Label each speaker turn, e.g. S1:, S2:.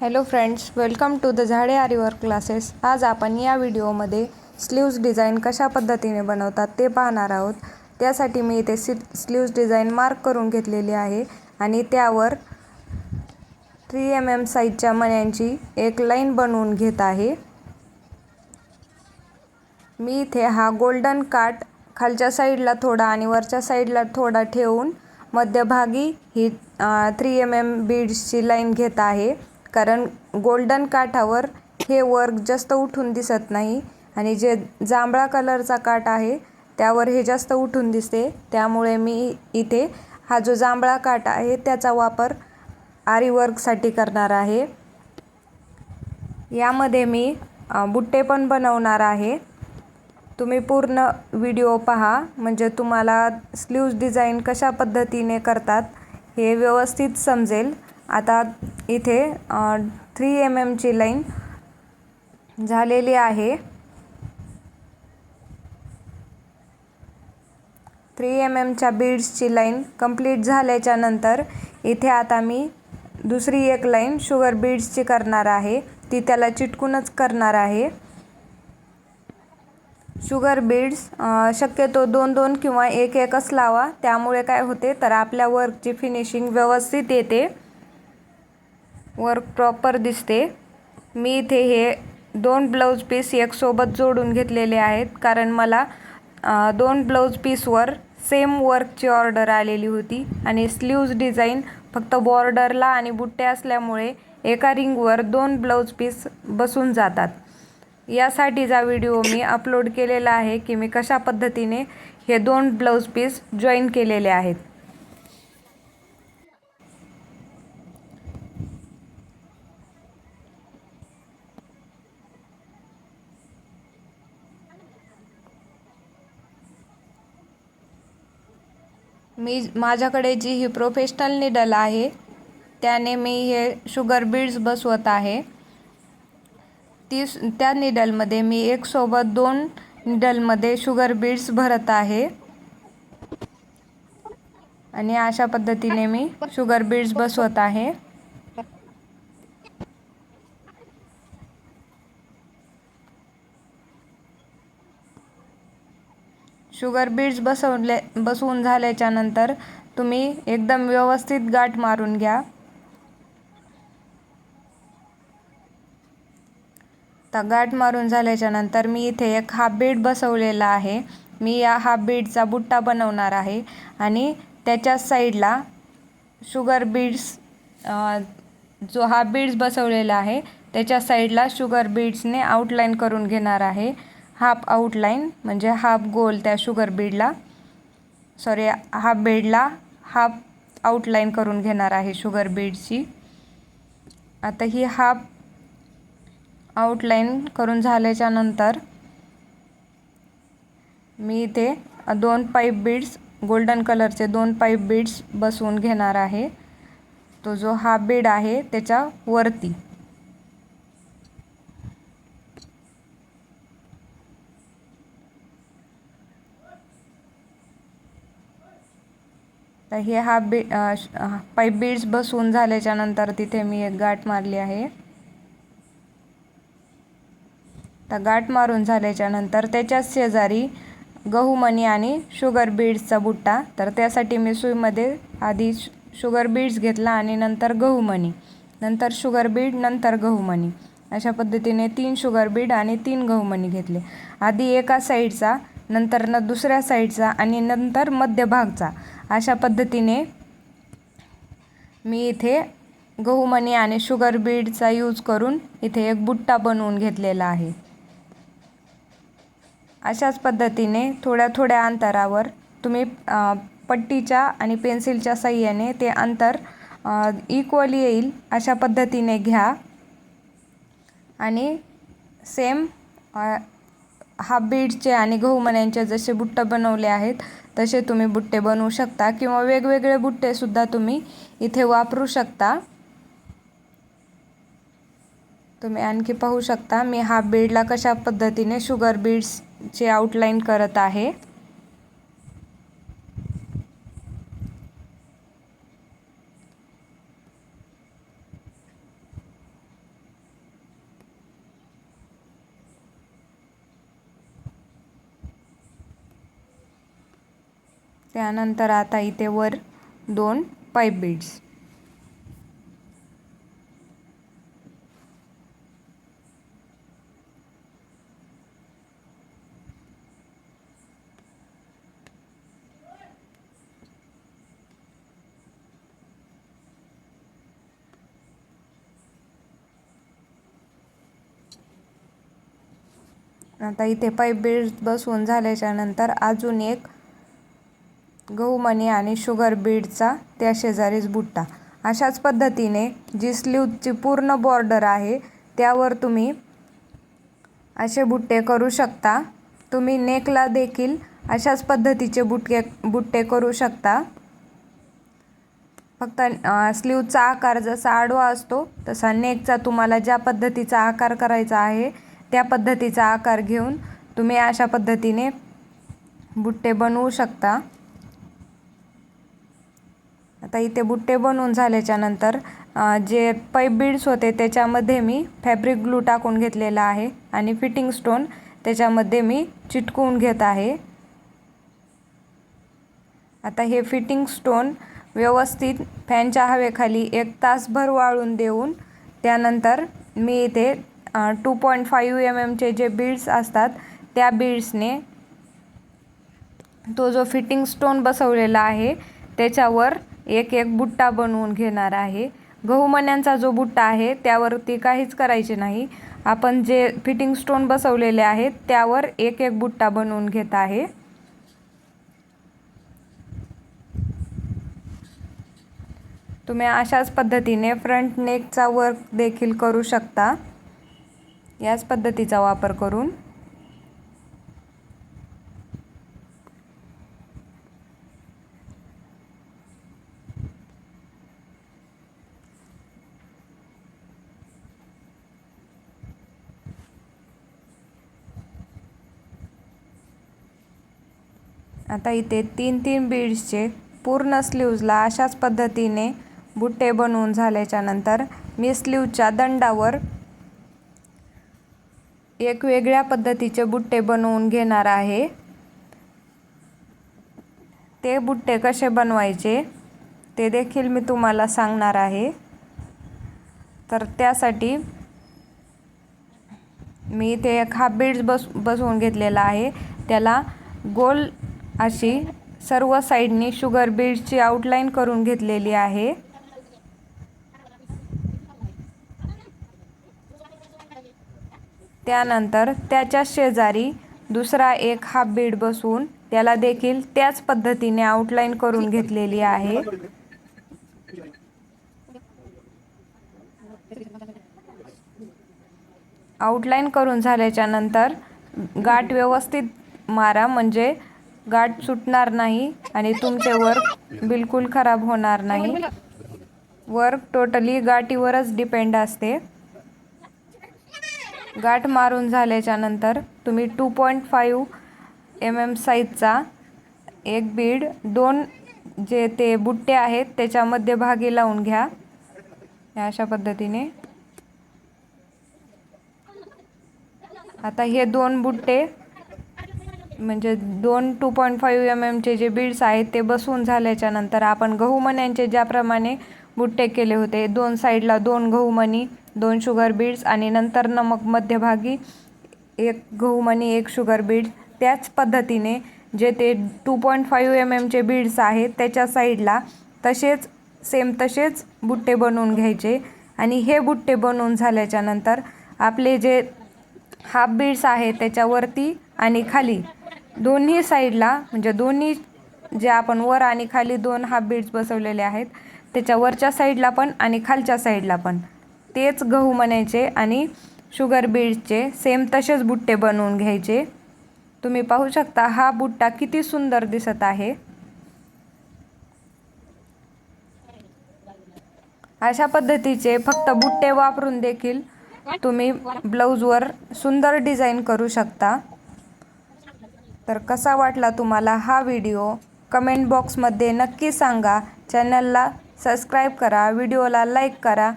S1: Hello friends welcome to the Zade aari work classes आज आपण या व्हिडिओमध्ये स्लीव्ज डिझाईन कशा पद्धतीने बनवतात ते पाहणार आहोत. त्यासाठी मी इथे सि स्लीव्ज डिझाईन मार्क करून घेतलेली आहे आणि त्यावर थ्री एम एम साईजच्या मण्यांची एक लाईन बनवून घेत आहे. मी इथे हा गोल्डन काट खालच्या साईडला थोडा आणि वरच्या साईडला थोडा ठेवून मध्यभागी ही थ्री एम एम बीड्सची लाईन घेत आहे. कारण गोल्डन काठावर हे वर्क जास्त उठून दिसत नाही. आणि जे जांभळा कलरचा काठ आहे त्यावर हे जास्त उठून दिसते. त्यामुळे मी इथे हा जो जांभळा काठ आहे त्याचा वापर आरी वर्कसाठी करणार आहे. यामध्ये मी बुट्टे पण बनवणार आहे. तुम्ही पूर्ण व्हिडिओ पहा. म्हणजे तुम्हाला स्लीव्ज डिझाईन कशा पद्धतीने करतात हे व्यवस्थित समजेल. आता इथे थ्री एम एमची लाईन झालेली आहे. थ्री एम एमच्या बीड्सची लाईन कंप्लीट झाल्याच्यानंतर इथे आता मी दुसरी एक लाईन शुगर बीड्सची करणार आहे. ती त्याला चिटकूनच करणार आहे. शुगर बीड्स शक्यतो दोन दोन किंवा एक एकच लावा. त्यामुळे काय होते तर आपल्या वर्कची फिनिशिंग व्यवस्थित येते. वर्क प्रॉपर दिसते. मी इथे हे दोन ब्लाऊज पीस एक सोबत जोडून घेतलेले आहेत. कारण मला दोन ब्लाऊज पीसवर सेम वर्कची ऑर्डर आलेली होती. आणि स्लीव्ज डिझाईन फक्त बॉर्डरला आणि बुट्टे असल्यामुळे एका रिंगवर दोन ब्लाऊज पीस बसून जातात. यासाठीचा व्हिडिओ मी अपलोड केलेला आहे की मी कशा पद्धतीने हे दोन ब्लाऊज पीस जॉईन केलेले आहेत. मी माझ्याकडे जी ही प्रोफेशनल निडल आहे त्याने मी हे शुगर बीड्स बसवत आहे. ती त्या निडलमध्ये मी एक सोबत दोन निडलमध्ये शुगर बीड्स भरत आहे. आणि अशा पद्धतीने मी शुगर बीड्स बसवत आहे. शुगर बीड्स बसवले बसवून झाल्याच्यानंतर तुम्ही एकदम व्यवस्थित गाठ मारून घ्या. आता गाठ मारून झाल्याच्यानंतर मी इथे एक हाफ बीड बसवलेला आहे. मी या हाफ बीडचा बुट्टा बनवणार आहे आणि त्याच्या साईडला शुगर बीड्स जो हाफ बीड्स बसवलेला आहे त्याच्या साईडला शुगर बीड्सने आउटलाईन करून घेणार आहे. हाफ आउटलाईन म्हणजे हाफ गोल त्या शुगर बीडला सॉरी हाफ बेडला हाफ आउटलाईन करून घेणार आहे शुगर बीडची आता ही हाफ आउटलाईन करून झाल्याच्यानंतर मी इथे दोन पाईप बीड्स गोल्डन कलरचे दोन पाईप बीड्स बसवून घेणार आहे. तो जो हाफ बीड आहे त्याच्या वरती. तर हे हा बी पाईप बीड्स बसवून झाल्याच्यानंतर तिथे मी एक गाठ मारली आहे. तर गाठ मारून झाल्याच्यानंतर त्याच्याच शेजारी गहू मणी आणि शुगर बीड्सचा बुट्टा. तर त्यासाठी मी सुईमध्ये आधी शुगर बीड्स घेतला आणि नंतर गहू मणी नंतर शुगर बीड नंतर गहू मणी अशा पद्धतीने तीन शुगर बीड आणि तीन गहू मणी घेतले. आधी एका साईडचा नंतर न दुसऱ्या साईडचा आणि नंतर मध्यभागचा अशा पद्धतीने मी इथे गहूमणी आणि शुगर बीडचा यूज करून इथे एक बुट्टा बनवून घेतलेला आहे. अशाच पद्धतीने थोड्या थोड्या अंतरावर तुम्ही पट्टीच्या आणि पेन्सिलच्या सहाय्याने ते अंतर इक्वल येईल अशा पद्धतीने घ्या. आणि सेम हाफ बीडचे आणि गहूमण्यांचे जसे बुट्टे बनवले आहेत तसे तुम्ही बुट्टे बनवू शकता किंवा वेगवेगळे बुट्टेसुद्धा तुम्ही इथे वापरू शकता. तुम्ही आणखी पाहू शकता मी हाफ बीडला कशा पद्धतीने शुगर बीड्सचे आउटलाईन करत आहे. त्यानंतर आता इथे वर दोन पाईप बीड्स आता इथे पाईप बीड्स बसवून झाल्याच्यानंतर अजून एक गहू मणी आणि शुगर बीडचा त्या शेजारीच बुट्टा. अशाच पद्धतीने जी स्लीवची पूर्ण बॉर्डर आहे त्यावर तुम्ही असे बुट्टे करू शकता. तुम्ही नेकला देखील अशाच पद्धतीचे बुटके बुट्टे करू शकता. फक्त स्लीवचा आकार जसा आडवा असतो तसा नेकचा तुम्हाला ज्या पद्धतीचा आकार करायचा आहे त्या पद्धतीचा आकार घेऊन तुम्ही अशा पद्धतीने बुट्टे बनवू शकता. आता इथे बुट्टे बनवून झाल्याच्यानंतर जे पाईप बीड्स होते त्याच्यामध्ये मी फॅब्रिक ग्लू टाकून घेतलेला आहे आणि फिटिंग स्टोन त्याच्यामध्ये मी चिटकवून घेत आहे. आता हे फिटिंग स्टोन व्यवस्थित फॅनच्या हवेखाली एक तासभर वाळून देऊन त्यानंतर मी इथे टू पॉईंट फाईव्ह एम एमचे जे बीड्स असतात त्या बीड्सने तो जो फिटिंग स्टोन बसवलेला आहे त्याच्यावर एक एक बुट्टा बनवून घेणार आहे. गहूमण्यांचा जो बुट्टा आहे त्यावरती काहीच करायचे नाही. आपण जे फिटिंग स्टोन बसवलेले आहेत त्यावर एक एक बुट्टा बनवून घेत आहे. तुम्ही अशाच पद्धतीने फ्रंट नेकचा वर्क देखील करू शकता. याच पद्धतीचा वापर करून. आता इथे तीन तीन बीड्सचे पूर्ण स्लीव्जला अशाच पद्धतीने बुट्टे बनवून झाल्याच्यानंतर मी स्लीवच्या दंडावर एक वेगळ्या पद्धतीचे बुट्टे बनवून घेणार आहे. ते बुट्टे कसे बनवायचे ते देखील मी तुम्हाला सांगणार आहे. तर त्यासाठी मी इथे एक हा बीड्स बस बसवून घेतलेला आहे. त्याला गोल अशी सर्व साईडनी शुगर बीडची आउटलाईन करून घेतलेली आहे. त्यानंतर त्याच्या शेजारी दुसरा एक हाफ बीड बसून त्याला देखील त्याच पद्धतीने आउटलाईन करून घेतलेली आहे. आउटलाईन करून झाल्याच्यानंतर गाठ व्यवस्थित मारा म्हणजे गाठ सुटणार नाही आणि तुमचे वर्क बिलकुल खराब होणार नाही. वर्क टोटली गाठीवरच डिपेंड असते. गाठ मारून झाल्याच्यानंतर तुम्ही two point five M M साईजचा एक बीड दोन जे ते बुट्टे आहेत त्याच्या भागी लावून घ्या. अशा पद्धतीने. आता हे दोन बुट्टे म्हणजे दोन टू पॉईंट फाईव्ह एम एमचे जे बीड्स आहेत ते बसून झाल्याच्यानंतर आपण गहूमण्यांचे ज्याप्रमाणे बुट्टे केले होते दोन साईडला दोन गहूमणी दोन शुगर बीड्स आणि नंतर न मग मध्यभागी एक गहूमणी एक शुगर बीड्स त्याच पद्धतीने जे ते टू पॉईंट फाईव्ह एम एमचे बीड्स आहेत त्याच्या साईडला तसेच सेम तसेच बुट्टे बनवून घ्यायचे. आणि हे बुट्टे बनवून झाल्याच्यानंतर आपले जे हाफ बीड्स आहेत त्याच्यावरती आणि खाली दोन्ही साईडला म्हणजे दोन्ही जे आपण वर आणि खाली दोन हाफ बीड्स बसवलेले आहेत त्याच्या वरच्या साईडला पण आणि खालच्या साईडला पण. तेच गहू म्हणायचे आणि शुगर बीड्सचे सेम तसेच बुट्टे बनवून घ्यायचे. तुम्ही पाहू शकता हा बुट्टा किती सुंदर दिसत आहे. अशा पद्धतीचे फक्त बुट्टे वापरून देखील तुम्ही ब्लाऊजवर सुंदर डिझाईन करू शकता. तर कसा वाटला तुम्हाला हा व्हिडिओ? कमेंट बॉक्समध्ये नक्की सांगा. चॅनलला सबस्क्राईब करा व्हिडिओला लाईक करा.